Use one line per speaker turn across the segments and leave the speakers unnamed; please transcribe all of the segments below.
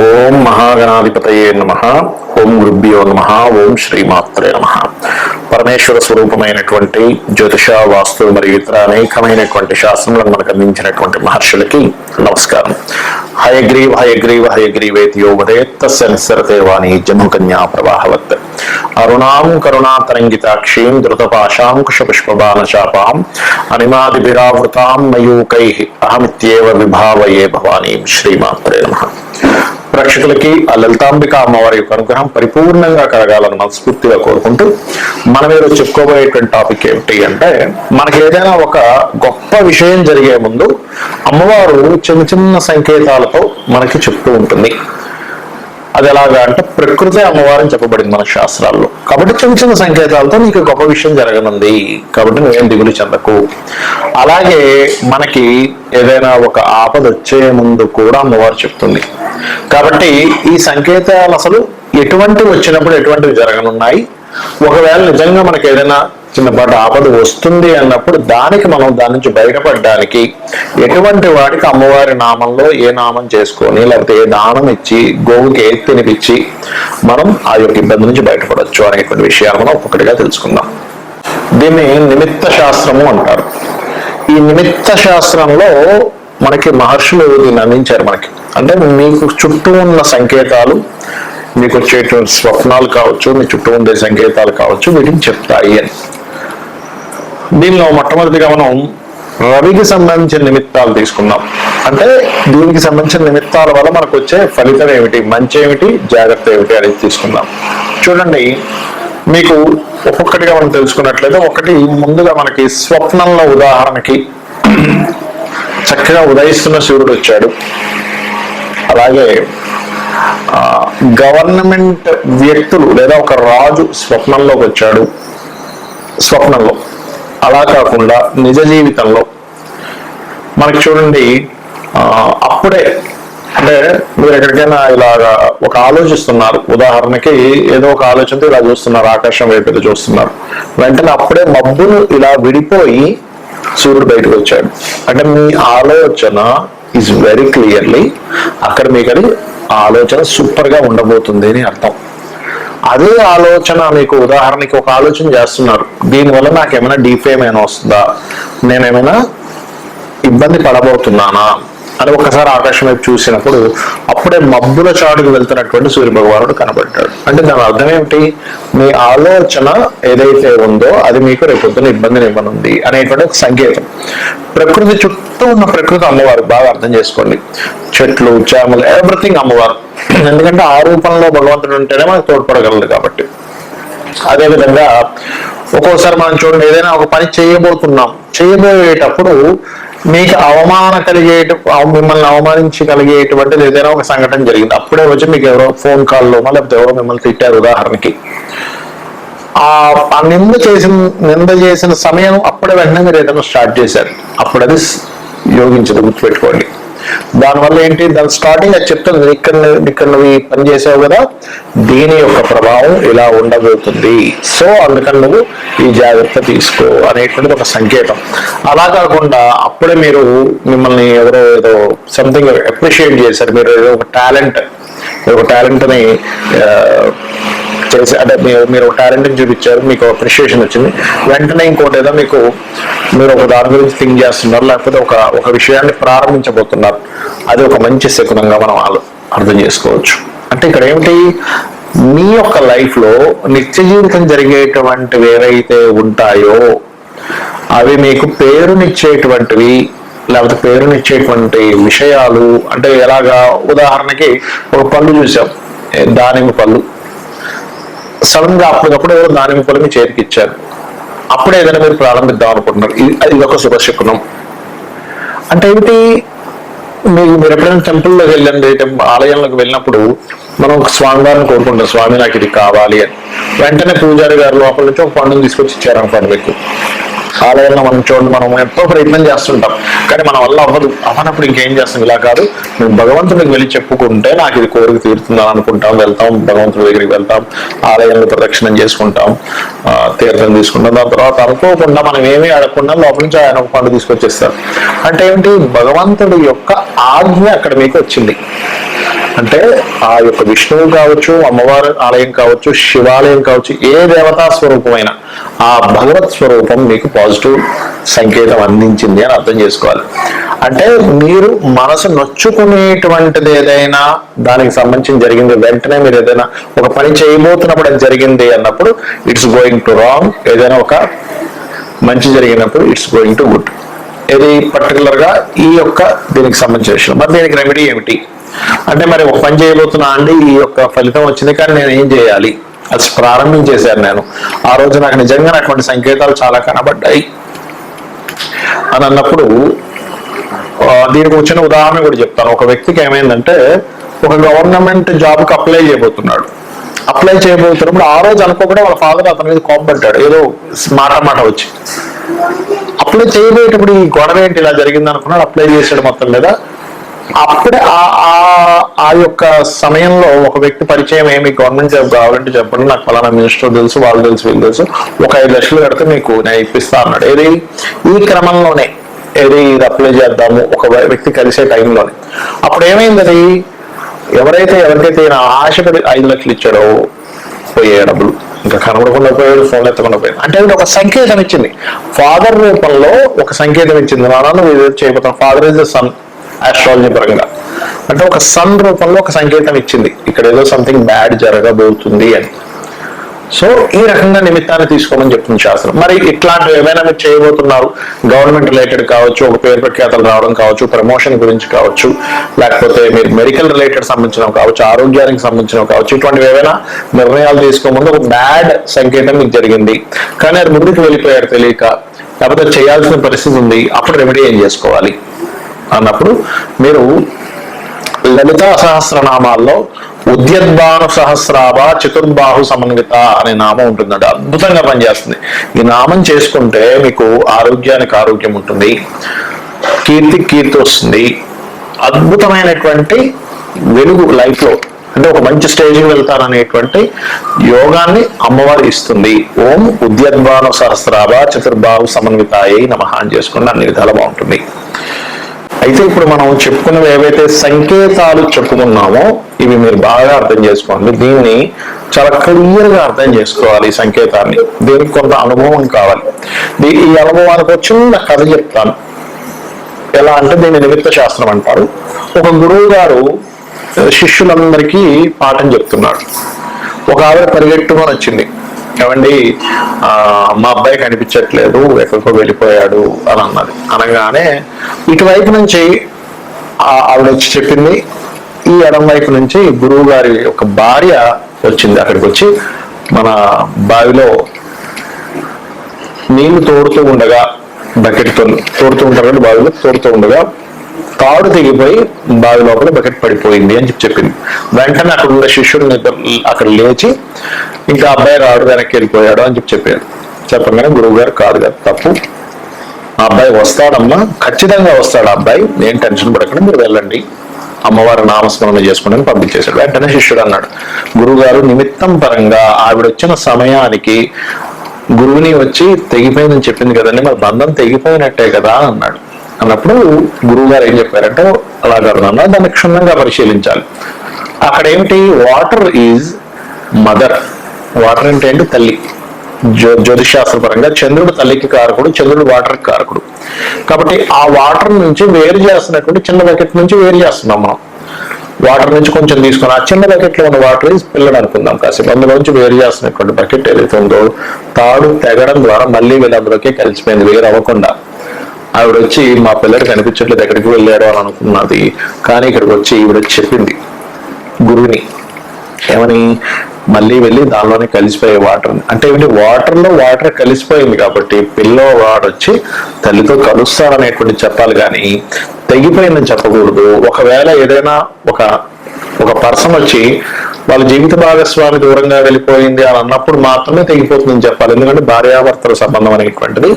ఓం మహాగణాధిపతయే నమ. ఓం గురుభ్యో నమ. ఓం శ్రీమాత్రే నమ. పరమేశ్వర స్వరూపమైనటువంటి జ్యోతిష వాస్తు మరియు ఇతర అనేకమైనటువంటి శాస్త్రములను మనకు అందించినటువంటి మహర్షులకి నమస్కారం. హయగ్రీవ హయగ్రీవ హయగ్రీవేతి యోగదే తస్య నిస్సరతే వాణి జముకన్యా ప్రవాహవత్. అరుణాం కరుణాతరంగితాక్షీం ధృతపాశాం కుషపుష్పబాణశాపాం అనిమాదిభిరావృతాం మయూకై. అహమిత్యేవ విభావయే భవానీం. శ్రీమాత్రే నమ. ప్రేక్షకులకి ఆ లలితాంబిక అమ్మవారి యొక్క అనుగ్రహం పరిపూర్ణంగా కలగాలని మనస్ఫూర్తిగా కోరుకుంటూ మన మీద చెప్పుకోబోయేటువంటి టాపిక్ ఏమిటి అంటే మనకి ఏదైనా ఒక గొప్ప విషయం జరిగే ముందు అమ్మవారు చిన్న చిన్న సంకేతాలతో మనకి చెప్తూ ఉంటుంది. అది ఎలాగా అంటే ప్రకృతి అమ్మవారిని చెప్పబడింది మన శాస్త్రాల్లో. కాబట్టి చిన్న చిన్న సంకేతాలతో నీకు గొప్ప విషయం జరగనుంది. కాబట్టి నువ్వేం దిగులు చెందకు. అలాగే మనకి ఏదైనా ఒక ఆపద వచ్చే ముందు కూడా అమ్మవారు చెప్తుంది. కాబట్టి ఈ సంకేతాలు అసలు ఎటువంటి వచ్చినప్పుడు ఎటువంటివి జరగనున్నాయి? ఒకవేళ నిజంగా మనకి ఏదైనా చిన్నపాటి ఆపద వస్తుంది అన్నప్పుడు దానికి మనం దాని నుంచి బయటపడడానికి ఎటువంటి వాడికి అమ్మవారి నామంలో ఏ నామం చేసుకొని లేకపోతే ఏ దానం ఇచ్చి గోవుకి ఏ తినిపించి మనం ఆ యొక్క ఇబ్బంది నుంచి బయటపడవచ్చు అనేటువంటి విషయాలు మనం ఒక్కొక్కటిగా తెలుసుకుందాం. దీన్ని నిమిత్త శాస్త్రము అంటారు. ఈ నిమిత్త శాస్త్రంలో మనకి మహర్షులు దీన్ని అందించారు మనకి. అంటే మీకు చుట్టూ ఉన్న సంకేతాలు మీకు వచ్చేటువంటి స్వప్నాలు కావచ్చు మీ చుట్టూ ఉండే సంకేతాలు కావచ్చు వీటిని చెప్తాయి అని. దీనిలో మొట్టమొదటిగా మనం రవికి సంబంధించిన నిమిత్తాలు తీసుకుందాం. అంటే దీనికి సంబంధించిన నిమిత్తాల వల్ల మనకు వచ్చే ఫలితం ఏమిటి? మంచి ఏమిటి? జాగ్రత్త ఏమిటి? అనేది తీసుకుందాం. చూడండి మీకు ఒక్కొక్కటిగా మనం తెలుసుకున్నట్లయితే ఒకటి ముందుగా మనకి స్వప్నంలో ఉదాహరణకి చక్కగా ఉదయిస్తున్న సూర్యుడు వచ్చాడు. అలాగే గవర్నమెంట్ వ్యక్తులు లేదా ఒక రాజు స్వప్నంలోకి వచ్చాడు. స్వప్నంలో. అలా కాకుండా నిజ జీవితంలో మనకి చూడండి అప్పుడే అంటే మీరు ఎక్కడికైనా ఇలాగా ఒక ఆలోచిస్తున్నారు. ఉదాహరణకి ఏదో ఒక ఆలోచనతో ఇలా చూస్తున్నారు ఆకాశం వైపు చూస్తున్నారు. వెంటనే అప్పుడే మబ్బులు ఇలా విడిపోయి సూర్యుడు బయటకు వచ్చాడు. అంటే మీ ఆలోచన ఈజ్ వెరీ క్లియర్లీ అక్కడ మీకు ఆలోచన సూపర్గా ఉండబోతుంది అని అర్థం. అదే ఆలోచన మీకు ఉదాహరణకి ఒక ఆలోచన చేస్తున్నారు. దీనివల్ల నాకు ఏమైనా డీఫేమ్ ఏమైనా వస్తుందా? నేనేమైనా ఇబ్బంది పడబోతున్నానా? అని ఒక్కసారి ఆకాశం వైపు చూసినప్పుడు అప్పుడే మబ్బుల చాటుకు వెళ్తున్నటువంటి సూర్య భగవానుడు కనబడ్డాడు. అంటే దాని అర్థం ఏమిటి? మీ ఆలోచన ఏదైతే ఉందో అది మీకు రేపొద్దున ఇబ్బందిని ఇవ్వనుంది అనేటువంటి ఒక సంకేతం. ప్రకృతి చుట్టూ ఉన్న ప్రకృతి అమ్మవారు బాగా అర్థం చేసుకోండి. చెట్లు చేమలు ఎవ్రీథింగ్ అమ్మవారు. ఎందుకంటే ఆ రూపంలో భగవంతుడు ఉంటేనే మనకు తోడ్పడగలదు కాబట్టి. అదేవిధంగా ఒక్కోసారి మనం చూడండి ఏదైనా ఒక పని చేయబోతున్నాం. చేయబోయేటప్పుడు మీకు అవమాన కలిగేట మిమ్మల్ని అవమానించి కలిగేటువంటిది ఏదైనా ఒక సంఘటన జరిగింది. అప్పుడే వచ్చి మీకు ఎవరో ఫోన్ కాల్లో లేకపోతే ఎవరో మిమ్మల్ని తిట్టారు ఉదాహరణకి. ఆ ఆ నింద చేసిన నింద చేసిన సమయం అప్పుడే వెంటనే మీరు ఏదైనా స్టార్ట్ చేశారు. అప్పుడు అది యోగించదు గుర్తుపెట్టుకోండి. దానివల్ల ఏంటి? దాని స్టార్టింగ్ అది చెప్తుంది ఇక్కడ ఇక్కడ నువ్వు పని చేసావు కదా దీని యొక్క ప్రభావం ఇలా ఉండబోతుంది. సో అందుకని నువ్వు ఈ జాగ్రత్త తీసుకో అనేటువంటిది ఒక సంకేతం. అలా కాకుండా అప్పుడే మీరు మిమ్మల్ని ఎవరో ఏదో సంథింగ్ అప్రిషియేట్ చేశారు. మీరు ఏదో ఒక టాలెంట్ ఒక టాలెంట్ని చేసి అంటే మీరు మీరు టాలెంట్ చూపించారు మీకు అప్రిషియేషన్ వచ్చింది. వెంటనే ఇంకోటి ఏదో మీకు మీరు ఒక దాని గురించి థింక్ చేస్తున్నారు లేకపోతే ఒక ఒక విషయాన్ని ప్రారంభించబోతున్నారు. అది ఒక మంచి శకునంగా మనం అర్థం చేసుకోవచ్చు. అంటే ఇక్కడ ఏమిటి? మీ యొక్క లైఫ్లో నిత్య జీవితం జరిగేటువంటివి ఏవైతే ఉంటాయో అవి మీకు పేరునిచ్చేటువంటివి లేకపోతే పేరునిచ్చేటువంటి విషయాలు అంటే ఎలాగా? ఉదాహరణకి ఒక పళ్ళు చూసాం. దానిమ్మ పళ్ళు. సడన్గా అప్పటికప్పుడు ఎవరో దానిమ్మ పొలం మీ చేతికి ఇచ్చారు. అప్పుడే ఏదైనా మీరు ప్రారంభిద్దాం అనుకుంటున్నారు. ఇది ఇది ఒక శుభశకునం అంటే ఏమిటి? మీరు మీరు ఎప్పుడైనా టెంపుల్లోకి వెళ్ళండి ఆలయంలోకి వెళ్ళినప్పుడు మనం ఒక స్వామి కోరుకుంటాం. స్వామి నాకు ఇది కావాలి అని. వెంటనే పూజారి గారు లోపల నుంచి ఒక పండుగ తీసుకొచ్చి ఇచ్చారనుకోండి మీకు. ఆలయంలో మనం చూడండి మనం ఎంతో ప్రయత్నం చేస్తుంటాం. కానీ మన వల్ల అవ్వదు. అవ్వనప్పుడు ఇంకేం చేస్తాం? ఇలా కాదు. నువ్వు భగవంతుడికి వెళ్ళి చెప్పుకుంటే నాకు ఇది కోరిక తీరుతుందని అనుకుంటాం. వెళ్తాం భగవంతుడి దగ్గరికి వెళ్తాం. ఆలయంలో ప్రదక్షిణం చేసుకుంటాం. తీర్థం తీసుకుంటాం. దాని తర్వాత అనుకోకుండా మనం ఏమీ అడగకుండా లోపల నుంచి ఆయన ఒక పండు తీసుకొచ్చేస్తారు. అంటే ఏంటి? భగవంతుడి యొక్క ఆజ్ఞ అక్కడ మీకు వచ్చింది. అంటే ఆ యొక్క విష్ణువు కావచ్చు అమ్మవారి ఆలయం కావచ్చు శివాలయం కావచ్చు ఏ దేవతా స్వరూపమైన ఆ భగవత్ స్వరూపం మీకు పాజిటివ్ సంకేతం అందించింది అని అర్థం చేసుకోవాలి. అంటే మీరు మనసు నొచ్చుకునేటువంటిది ఏదైనా దానికి సంబంధించి జరిగింది వెంటనే మీరు ఏదైనా ఒక పని చేయబోతున్నప్పుడు అది జరిగింది అన్నప్పుడు ఇట్స్ గోయింగ్ టు రాంగ్ ఏదైనా ఒక మంచి జరిగినప్పుడు ఇట్స్ గోయింగ్ టు గుడ్ ఇది పర్టికులర్గా ఈ యొక్క దీనికి సంబంధించిన విషయం. మరి దీనికి రెమెడీ ఏమిటి? అంటే మరి ఒక పని చేయబోతున్నా అండి ఈ యొక్క ఫలితం వచ్చింది కానీ నేను ఏం చేయాలి? అది ప్రారంభించేశాను నేను. ఆ రోజు నాకు నిజంగా అటువంటి సంకేతాలు చాలా కనబడ్డాయి. అని అన్నప్పుడు దీనికి వచ్చిన ఉదాహరణ కూడా చెప్తాను. ఒక వ్యక్తికి ఏమైందంటే ఒక గవర్నమెంట్ జాబ్కి అప్లై చేయబోతున్నాడు. అప్లై చేయబోతున్నప్పుడు ఆ రోజు అనుకోకుండా వాళ్ళ ఫాదర్ అతని మీద కోపడ్డాడు ఏదో మాట మాట వచ్చి. అప్లై చేయబోయేటప్పుడు ఈ గొడవ ఏంటి? ఇలా జరిగింది అనుకున్నాడు. అప్లై చేసాడు మొత్తం లేదా అప్పుడే ఆ ఆ- ఆ యొక్క సమయంలో ఒక వ్యక్తి పరిచయం ఏమి గవర్నమెంట్ జాబ్ కావాలంటే చెప్పండి. నాకు ఫలానా మినిస్టర్ తెలుసు వాళ్ళు తెలుసు వీళ్ళు తెలుసు. ఒక ఐదు లక్షలు కడితే మీకు నేను ఇప్పిస్తా అన్నాడు. ఏది? ఈ క్రమంలోనే ఏది ఇది అప్లై చేద్దాము? ఒక వ్యక్తి కలిసే టైంలోనే. అప్పుడు ఏమైంది ఎవరైతే ఎవరికైతే ఆశ ఆశపడి ఐదు లక్షలు ఇచ్చాడో పోయే డబ్బులు. ఇంకా కనబడకుండా పోయాడు ఫోన్ ఎత్తకుండా పోయాడు. అంటే అది ఒక సంకేతం ఇచ్చింది. ఫాదర్ రూపంలో ఒక సంకేతం ఇచ్చింది. నాన్న ఇది చేయబోతాం father is the sun astrology పరంగా. అంటే ఒక సన్ రూపంలో ఒక సంకేతం ఇచ్చింది. ఇక్కడ ఏదో సంథింగ్ బ్యాడ్ జరగబోతుంది అని. సో ఈ రకంగా నిమిత్తాన్ని తీసుకోమని చెప్తుంది శాస్త్రం. మరి ఇట్లాంటివి ఏమైనా మీరు చేయబోతున్నారు? గవర్నమెంట్ రిలేటెడ్ కావచ్చు ఒక పేరు ప్రఖ్యాతలు రావడం కావచ్చు ప్రమోషన్ గురించి కావచ్చు లేకపోతే మీరు మెడికల్ రిలేటెడ్ సంబంధించినవి కావచ్చు ఆరోగ్యానికి సంబంధించినవి కావచ్చు ఇటువంటివి ఏమైనా నిర్ణయాలు తీసుకోముందు ఒక బ్యాడ్ సంకేతం మీకు జరిగింది. కానీ అది ముందుకు వెళ్ళిపోయారు తెలియక లేకపోతే చేయాల్సిన పరిస్థితి ఉంది. అప్పుడు రెమెడీ ఏం చేసుకోవాలి? అన్నప్పుడు మీరు లలితా సహస్రనామాల్లో ఉద్యద్భాను సహస్రాభ చతుర్బాహు సమన్విత అనే నామం ఉంటుందండి. అద్భుతంగా పనిచేస్తుంది. ఈ నామం చేసుకుంటే మీకు ఆరోగ్యానికి ఆరోగ్యం ఉంటుంది. కీర్తి కీర్తి వస్తుంది. అద్భుతమైనటువంటి వెలుగు లైఫ్లో అంటే ఒక మంచి స్టేజ్కి వెళ్తారనేటువంటి యోగాన్ని అమ్మవారు ఇస్తుంది. ఓం ఉద్యద్భాను సహస్రాభ చతుర్బాహు సమన్వితాయ నమ అని చేసుకుని అన్ని విధాలు బాగుంటుంది. అయితే ఇప్పుడు మనం చెప్పుకున్నవి ఏవైతే సంకేతాలు చెప్పుకున్నామో ఇవి మీరు బాగా అర్థం చేసుకోండి. దీన్ని చాలా క్లియర్గా అర్థం చేసుకోవాలి ఈ సంకేతాన్ని. దీనికి కొంత అనుభవం కావాలి. దీ- ఈ అనుభవానికి చిన్న కథ చెప్తాను. ఎలా అంటే దీన్ని నిమిత్త శాస్త్రం అంటారు. ఒక గురువు గారు శిష్యులందరికీ పాఠం చెప్తున్నాడు. ఒక ఆవిడ పరిగెట్టుకొని వచ్చింది. ఏమండి మా అబ్బాయి కనిపించట్లేదు ఎక్కడికో వెళ్ళిపోయాడు అని అన్నది. అనగానే ఇటువైపు నుంచి ఆవిడ వచ్చి చెప్పింది ఈ ఎడం వైపు నుంచి గురువు గారి ఒక భార్య వచ్చింది అక్కడికి వచ్చి మన బావిలో నీళ్ళు తోడుతూ ఉండగా బకెట్తో తోడుతూ ఉంటారు కదా బావిలో తోడుతూ ఉండగా తాడు తెగిపోయి బావి లోపల బకెట్ పడిపోయింది అని చెప్పి చెప్పింది. వెంటనే అక్కడ ఉన్న శిష్యుడు అక్కడ లేచి ఇంకా అబ్బాయి రాడు వెనక్కి వెళ్ళిపోయాడు అని చెప్పి చెప్పాడు. చెప్పగానే గురువు గారు కాదు కదా తప్పు. ఆ అబ్బాయి వస్తాడమ్మా ఖచ్చితంగా వస్తాడు ఆ అబ్బాయి. నేను టెన్షన్ పడకుండా మీరు వెళ్ళండి. అమ్మవారి నామస్మరణ చేసుకుని పంపించేశాడు. వెంటనే శిష్యుడు అన్నాడు గురువుగారు నిమిత్తం పరంగా ఆవిడ వచ్చిన సమయానికి గురువుని వచ్చి తెగిపోయిందని చెప్పింది కదండి మరి బంధం తెగిపోయినట్టే కదా అన్నాడు. అన్నప్పుడు గురువుగారు ఏం చెప్పారంటే అలా కాదు దాన్ని క్షుణ్ణంగా పరిశీలించాలి. అక్కడ ఏమిటి వాటర్ ఈజ్ మదర్. వాటర్ అంటే ఏంటి? తల్లి. జ్యో జ్యోతిషాస్త్రపరంగా చంద్రుడు తల్లికి కారకుడు చంద్రుడు వాటర్ కారకుడు. కాబట్టి ఆ వాటర్ నుంచి వేరు చేస్తున్నటువంటి చిన్న బకెట్ నుంచి వేరు చేస్తున్నాం మనం. వాటర్ నుంచి కొంచెం తీసుకొని ఆ చిన్న బకెట్లో ఉన్న వాటర్ పిల్లడు అనుకుందాం కాసేపు. అందులోంచి వేరు చేస్తున్నటువంటి బకెట్ ఏదైతే ఉందో తాడు తెగడం ద్వారా మళ్ళీ వీళ్ళ అందులోకి కలిసిపోయింది. వేరు అవ్వకుండా. ఆవిడ వచ్చి మా పిల్లడు కనిపించట్లేదు. ఎక్కడికి వెళ్ళాడు అని అనుకున్నది. కానీ ఇక్కడికి వచ్చి ఈవిడ చెప్పింది. గురువుని ఏమని? మళ్ళీ వెళ్ళి దానిలోనే కలిసిపోయే వాటర్ అంటే ఏంటి వాటర్లో వాటర్ కలిసిపోయింది కాబట్టి పిల్లో వచ్చి తల్లితో కలుస్తాడనేటువంటి చెప్పాలి కానీ తెగిపోయిందని చెప్పకూడదు. ఒకవేళ ఏదైనా ఒక ఒక పర్సన్ వచ్చి వాళ్ళ జీవిత భాగస్వామి దూరంగా వెళ్ళిపోయింది అని అన్నప్పుడు మాత్రమే తెగిపోతుందని చెప్పాలి. ఎందుకంటే భార్యాభర్తల సంబంధం అనేటువంటిది.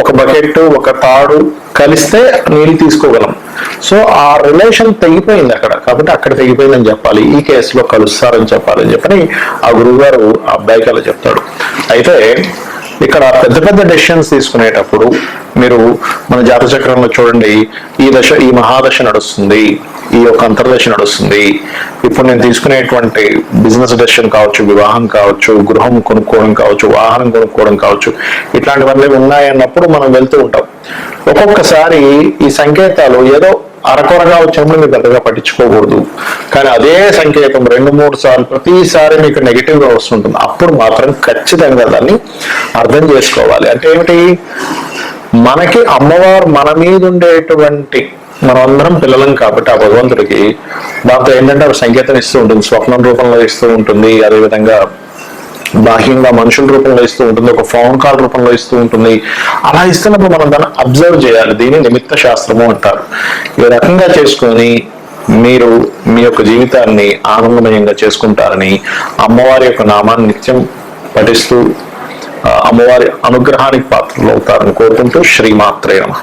ఒక బకెట్ ఒక తాడు కలిస్తే నీళ్ళు తీసుకోగలం. సో ఆ రిలేషన్ తెగిపోయింది అక్కడ. కాబట్టి అక్కడ తెగిపోయిందని చెప్పాలి. ఈ కేసులో కలుస్తారని చెప్పాలని చెప్పని ఆ గురువుగారు ఆ అబ్బాయికి అలా చెప్తాడు. అయితే ఇక్కడ పెద్ద పెద్ద డెసిషన్స్ తీసుకునేటప్పుడు మీరు మన జాతక చక్రంలో చూడండి. ఈ దశ ఈ మహాదశ నడుస్తుంది. ఈ యొక్క అంతర్దశ నడుస్తుంది. ఇప్పుడు నేను తీసుకునేటువంటి బిజినెస్ డెసిషన్ కావచ్చు వివాహం కావచ్చు గృహం కొనుక్కోవడం కావచ్చు వాహనం కొనుక్కోవడం కావచ్చు ఇట్లాంటివన్నీ ఉన్నాయన్నప్పుడు మనం వెళ్తూ ఉంటాం. ఒక్కొక్కసారి ఈ సంకేతాలు ఏదో అరకొరగా వచ్చినప్పుడు మీరు పెద్దగా పట్టించుకోకూడదు. కానీ అదే సంకేతం రెండు మూడు సార్లు ప్రతిసారి మీకు నెగిటివ్గా వస్తుంటుంది. అప్పుడు మాత్రం ఖచ్చితంగా దాన్ని అర్థం చేసుకోవాలి. అంటే ఏమిటి? మనకి అమ్మవారు మన మీద ఉండేటువంటి మనమందరం పిల్లలం కాబట్టి ఆ భగవంతుడికి దాంతో ఏంటంటే ఆ సంకేతం ఇస్తూ ఉంటుంది. స్వప్నం రూపంలో ఇస్తూ ఉంటుంది. అదేవిధంగా బాహ్యంగా మనుషుల రూపంలో ఇస్తూ ఉంటుంది ఒక ఫోన్ కాల్ రూపంలో ఇస్తూ ఉంటుంది. అలా ఇస్తున్నప్పుడు మనం దాన్ని అబ్జర్వ్ చేయాలి. దీన్ని నిమిత్త శాస్త్రము అంటారు. ఈ రకంగా చేసుకొని మీరు మీ యొక్క జీవితాన్ని ఆనందమయంగా చేసుకుంటారని అమ్మవారి యొక్క నామాన్ని నిత్యం పఠిస్తూ అమ్మవారి అనుగ్రహానికి పాత్రలు అవుతారని కోరుకుంటూ శ్రీమాత్రే నమః.